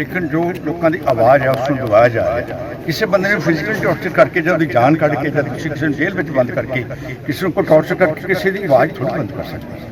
ਲੇਕਿਨ ਜੋ ਲੋਕਾਂ ਦੀ ਆਵਾਜ਼ ਹੈ ਉਸ ਨੂੰ ਦਬਾਇਆ ਜਾ ਰਿਹਾ ਕਿਸੇ ਬੰਦੇ ਨੂੰ ਫਿਜ਼ੀਕਲ ਟੌਰਚਰ ਕਰਕੇ, ਜਾਂ ਜਾਨ ਕੱਢ ਕੇ, ਜਾਂ ਕਿਸੇ ਕਿਸੇ ਨੂੰ ਜੇਲ੍ਹ ਵਿੱਚ ਬੰਦ ਕਰਕੇ, ਕਿਸੇ ਨੂੰ ਕੋਈ ਟੌਰਚਰ ਕਰਕੇ ਕਿਸੇ ਦੀ ਆਵਾਜ਼ ਥੋੜੀ ਬੰਦ ਕਰ ਸਕਦਾ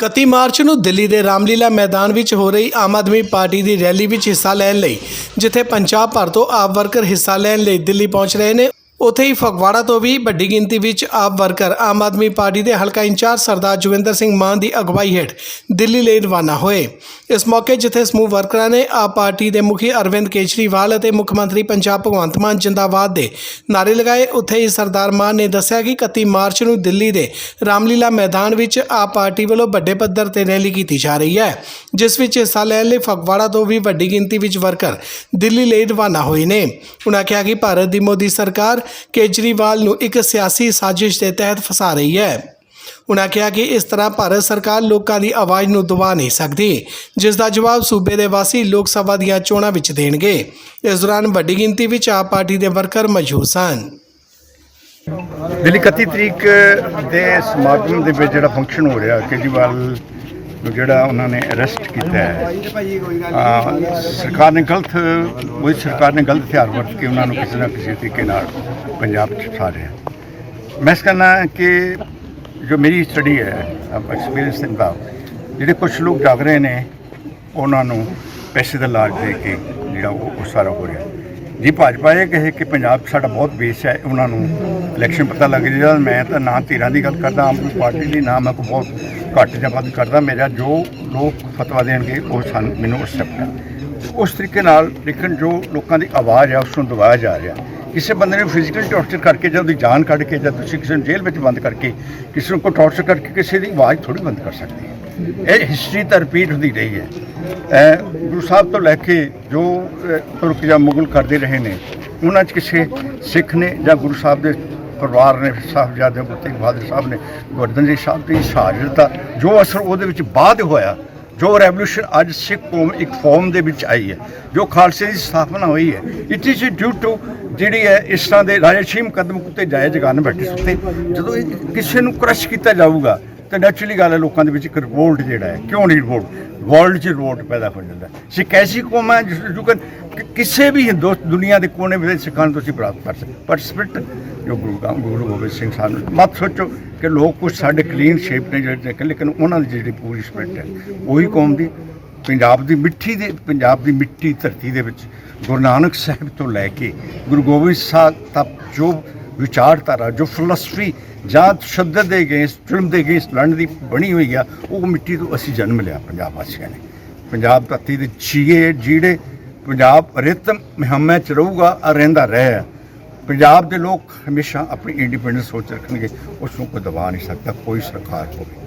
31 ਮਾਰਚ ਨੂੰ ਦਿੱਲੀ ਦੇ ਰਾਮਲੀਲਾ ਮੈਦਾਨ ਵਿੱਚ ਹੋ ਰਹੀ ਆਮ ਆਦਮੀ ਪਾਰਟੀ ਦੀ ਰੈਲੀ ਵਿੱਚ ਹਿੱਸਾ ਲੈਣ ਲਈ, ਜਿੱਥੇ ਪੰਜਾਬ ਭਰ ਤੋਂ ਆਪ ਵਰਕਰ ਹਿੱਸਾ ਲੈਣ ਲਈ ਦਿੱਲੀ ਪਹੁੰਚ ਰਹੇ ਨੇ। ਉੱਥੇ ਹੀ ਫਗਵਾੜਾ ਤੋਂ ਵੀ ਵੱਡੀ ਗਿਣਤੀ ਵਿੱਚ ਆਪ ਵਰਕਰ ਆਮ ਆਦਮੀ ਪਾਰਟੀ ਦੇ ਹਲਕਾ ਇੰਚਾਰਜ ਸਰਦਾਰ ਜੋਗਿੰਦਰ ਸਿੰਘ ਮਾਨ ਦੀ ਅਗਵਾਈ ਹੇਠ ਦਿੱਲੀ ਲਈ ਰਵਾਨਾ ਹੋਏ। ਇਸ ਮੌਕੇ ਜਿੱਥੇ ਸਮੂਹ ਵਰਕਰਾਂ ਨੇ ਆਪ ਪਾਰਟੀ ਦੇ ਮੁਖੀ ਅਰਵਿੰਦ ਕੇਜਰੀਵਾਲ ਅਤੇ ਮੁੱਖ ਮੰਤਰੀ ਪੰਜਾਬ ਭਗਵੰਤ ਮਾਨ ਜਿੰਦਾਬਾਦ ਦੇ ਨਾਰੇ ਲਗਾਏ, ਉੱਥੇ ਹੀ ਸਰਦਾਰ ਮਾਨ ਨੇ ਦੱਸਿਆ ਕਿ 31 ਮਾਰਚ ਨੂੰ ਦਿੱਲੀ ਦੇ ਰਾਮਲੀਲਾ ਮੈਦਾਨ ਵਿੱਚ ਆਪ ਪਾਰਟੀ ਵੱਲੋਂ ਵੱਡੇ ਪੱਧਰ ਤੇ ਰੈਲੀ ਕੀਤੀ ਜਾ ਰਹੀ ਹੈ, ਜਿਸ ਵਿੱਚ ਹਿੱਸਾ ਲੈਣ ਲਈ ਫਗਵਾੜਾ ਤੋਂ ਵੀ ਵੱਡੀ ਗਿਣਤੀ ਵਿੱਚ ਵਰਕਰ ਦਿੱਲੀ ਲਈ ਰਵਾਨਾ ਹੋਏ ਨੇ। ਉਨ੍ਹਾਂ ਕਿਹਾ ਕਿ ਭਾਰਤ ਦੀ ਮੋਦੀ ਸਰਕਾਰ ਕੇਜਰੀਵਾਲ ਨੂੰ ਇੱਕ ਸਿਆਸੀ ਸਾਜ਼ਿਸ਼ ਦੇ ਤਹਿਤ ਫਸਾ ਰਹੀ ਹੈ। ਉਨ੍ਹਾਂ ਕਿਹਾ ਕਿ ਇਸ ਤਰ੍ਹਾਂ ਭਾਰਤ ਸਰਕਾਰ ਲੋਕਾਂ ਦੀ ਆਵਾਜ਼ ਨੂੰ ਦਬਾ ਨਹੀਂ ਸਕਦੀ, ਜਿਸ ਦਾ ਜਵਾਬ ਸੂਬੇ ਦੇ ਵਾਸੀ ਲੋਕ ਸਭਾ ਦੀਆਂ ਚੋਣਾਂ ਵਿੱਚ ਦੇਣਗੇ। ਇਸ ਦੌਰਾਨ ਵੱਡੀ ਗਿਣਤੀ ਵਿੱਚ ਆਪ ਪਾਰਟੀ ਦੇ ਵਰਕਰ ਮੌਜੂਦ ਸਨ। ਦਿੱਲੀ 31 ਤਰੀਕ ਦੇ ਸਮਾਗਮ ਦੇ ਵਿੱਚ ਜਿਹੜਾ ਫੰਕਸ਼ਨ ਹੋ ਰਿਹਾ, ਕੇਜਰੀਵਾਲ ਨੂੰ ਜਿਹੜਾ ਉਹਨਾਂ ਨੇ ਅਰੈਸਟ ਕੀਤਾ ਹੈ ਸਰਕਾਰ ਨੇ ਗਲਤ ਉਹ ਸਰਕਾਰ ਨੇ ਗਲਤ ਹਥਿਆਰ ਵਰਤ ਕੇ ਉਹਨਾਂ ਨੂੰ ਕਿਸੇ ਨਾ ਕਿਸੇ ਤਰੀਕੇ ਨਾਲ ਪੰਜਾਬ 'ਚ ਫਸਾ ਰਿਹਾ ਮੈਂ ਇਸ ਕਹਿੰਦਾ ਕਿ ਜੋ ਮੇਰੀ ਸਟੱਡੀ ਹੈ ਐਕਸਪੀਰੀਅੰਸ ਦੇ ਮੁਤਾਬਕ, ਜਿਹੜੇ ਕੁਝ ਲੋਕ ਜਾਗ ਰਹੇ ਨੇ, ਉਹਨਾਂ ਨੂੰ ਪੈਸੇ ਦਾ ਲਾਲਚ ਦੇ ਕੇ ਜਿਹੜਾ ਉਹ ਸਾਰਾ ਹੋ ਰਿਹਾ। ਜੀ ਭਾਜਪਾ ਇਹ ਕਹੇ ਕਿ ਪੰਜਾਬ ਸਾਡਾ ਬਹੁਤ ਬੇਸ ਹੈ, ਉਹਨਾਂ ਨੂੰ ਇਲੈਕਸ਼ਨ ਪਤਾ ਲੱਗ ਜਾਏਗਾ ਮੈਂ ਤਾਂ ਨਾ ਧੀਰਾਂ ਦੀ ਗੱਲ ਕਰਦਾ, ਆਮ ਆਦਮੀ ਪਾਰਟੀ ਦੀ, ਨਾ ਮੈਂ ਕੋਈ ਬਹੁਤ ਘੱਟ ਜਾਂ ਵੱਧ ਕਰਦਾ। ਮੇਰਾ ਜੋ ਲੋਕ ਫਤਵਾ ਦੇਣਗੇ, ਉਹ ਸਾਨੂੰ ਮੈਨੂੰ ਅਕਸੈਪਟ ਹੈ ਉਸ ਤਰੀਕੇ ਨਾਲ ਲੇਕਿਨ ਜੋ ਲੋਕਾਂ ਦੀ ਆਵਾਜ਼ ਹੈ, ਉਸ ਨੂੰ ਦਬਾਇਆ ਜਾ ਰਿਹਾ। ਕਿਸੇ ਬੰਦੇ ਨੂੰ ਫਿਜ਼ੀਕਲ ਟੌਰਚਰ ਕਰਕੇ ਜਾਂ ਉਹਦੀ ਜਾਨ ਕੱਢ ਕੇ ਜਾਂ ਤੁਸੀਂ ਕਿਸੇ ਨੂੰ ਜੇਲ੍ਹ ਵਿੱਚ ਬੰਦ ਕਰਕੇ ਕਿਸੇ ਨੂੰ ਕੋਈ ਟੌਰਚਰ ਕਰਕੇ ਕਿਸੇ ਦੀ ਆਵਾਜ਼ ਥੋੜੀ ਬੰਦ ਕਰ ਸਕਦੇ ਹੈ ਇਹ ਹਿਸਟਰੀ ਤਾਂ ਰਿਪੀਟ ਹੁੰਦੀ ਰਹੀ ਹੈ। ਇਹ ਗੁਰੂ ਸਾਹਿਬ ਤੋਂ ਲੈ ਕੇ ਜੋ ਤੁਰਕ ਜਾਂ ਮੁਗਲ ਕਰਦੇ ਰਹੇ ਨੇ, ਉਹਨਾਂ 'ਚ ਕਿਸੇ ਸਿੱਖ ਨੇ ਜਾਂ ਗੁਰੂ ਸਾਹਿਬ ਦੇ ਪਰਿਵਾਰ ਨੇ ਸਾਹਿਬਜ਼ਾਦੇ ਗੁਰੂ ਤੇਗ ਬਹਾਦਰ ਸਾਹਿਬ ਨੇ ਗੋਰਧਨ ਜੀ ਸਾਹਿਬ ਦੀ ਸ਼ਹਾਦਤ ਦਾ ਜੋ ਅਸਰ ਉਹਦੇ ਵਿੱਚ ਬਾਅਦ ਹੋਇਆ ਜੋ ਰੈਵੋਲੂਸ਼ਨ ਅੱਜ ਸਿੱਖ ਕੌਮ ਇੱਕ ਫਾਰਮ ਦੇ ਵਿੱਚ ਆਈ ਹੈ, ਜੋ ਖਾਲਸੇ ਦੀ ਸਥਾਪਨਾ ਹੋਈ ਹੈ ਇਟ ਇਜ਼ ਡਿਊ ਟੂ ਜਿਹੜੀ ਹੈ ਇਸ ਤਰ੍ਹਾਂ ਦੇ ਰਾਜਸ਼ੀਮ ਕਦਮ ਕੁੱਤੇ ਜਾਏ ਜਗਾਨ ਬੈਠੇ ਸੁੱਤੇ ਜਦੋਂ ਇਹ ਕਿਸੇ ਨੂੰ ਕ੍ਰਸ਼ ਕੀਤਾ ਜਾਊਗਾ, ਤਾਂ ਨੈਚੁਰਲੀ ਗੱਲ ਹੈ ਲੋਕਾਂ ਦੇ ਵਿੱਚ ਇੱਕ ਰਿਵੋਲਟ ਜਿਹੜਾ ਹੈ, ਕਿਉਂ ਨਹੀਂ ਰਿਵੋਲਟ ਵਰਲਡ 'ਚ ਰਿਵੋਲਟ ਪੈਦਾ ਹੋ ਜਾਂਦਾ। ਸਿੱਖ ਐਸੀ ਕੌਮ ਹੈ ਜਿਸ ਨੂੰ ਕਿ ਕਿ ਕਿਸੇ ਵੀ ਹਿੰਦੂ ਦੁਨੀਆ ਦੇ ਕੋਨੇ ਵਿੱਚ ਸਿੱਖਾਂ ਨੂੰ ਤੁਸੀਂ ਪ੍ਰਾਪਤ ਕਰ ਸਕਦੇ ਪਰ ਜੋ ਗੁਰੂ ਗਾ- ਗੁਰੂ ਗੋਬਿੰਦ ਸਿੰਘ ਸਾਹਿਬ ਨੇ ਮਤ ਸੋਚੋ ਕਿ ਲੋਕ ਕੁਝ ਸਾਡੇ ਕਲੀਨ ਸ਼ੇਪ ਨੇ ਜਿਹੜੇ ਨੇ, ਲੇਕਿਨ ਉਹਨਾਂ ਦੀ ਜਿਹੜੀ ਪੂਰੀ ਸਪਿਰਟ ਹੈ ਉਹੀ ਕੌਮ ਦੀ ਪੰਜਾਬ ਦੀ ਮਿੱਟੀ ਦੇ ਪੰਜਾਬ ਦੀ ਮਿੱਟੀ ਧਰਤੀ ਦੇ ਵਿੱਚ ਗੁਰੂ ਨਾਨਕ ਸਾਹਿਬ ਤੋਂ ਲੈ ਕੇ ਗੁਰੂ ਗੋਬਿੰਦ ਸਾਹਿਬ ਤੱਕ ਜੋ ਵਿਚਾਰਧਾਰਾ ਜੋ ਫਿਲਾਸਫੀ ਜਾਂ ਸ਼ਬਦ ਦੇ ਅਗੇਂਸਟ ਜ਼ੁਲਮ ਦੇ ਅਗੇਂਸਟ ਲੜਨ ਦੀ ਬਣੀ ਹੋਈ ਆ, ਉਹ ਮਿੱਟੀ ਤੋਂ ਅਸੀਂ ਜਨਮ ਲਿਆ ਪੰਜਾਬ ਵਾਸੀਆਂ ਨੇ। ਪੰਜਾਬ ਧਰਤੀ ਦੇ ਜੀਏ, ਜੀੜੇ, ਪੰਜਾਬ ਰਿਤ ਮਹਮੇ ਚ ਰਹੂਗਾ ਔਰ ਰਹਿੰਦਾ ਰਹੇ। ਪੰਜਾਬ ਦੇ ਲੋਕ ਹਮੇਸ਼ਾ ਆਪਣੀ ਇੰਡੀਪੈਂਡੈਂਸ ਸੋਚ ਰੱਖਣਗੇ ਉਸ ਨੂੰ ਕੋਈ ਦਬਾ ਨਹੀਂ ਸਕਦਾ, ਕੋਈ ਸਰਕਾਰ ਹੋਵੇ।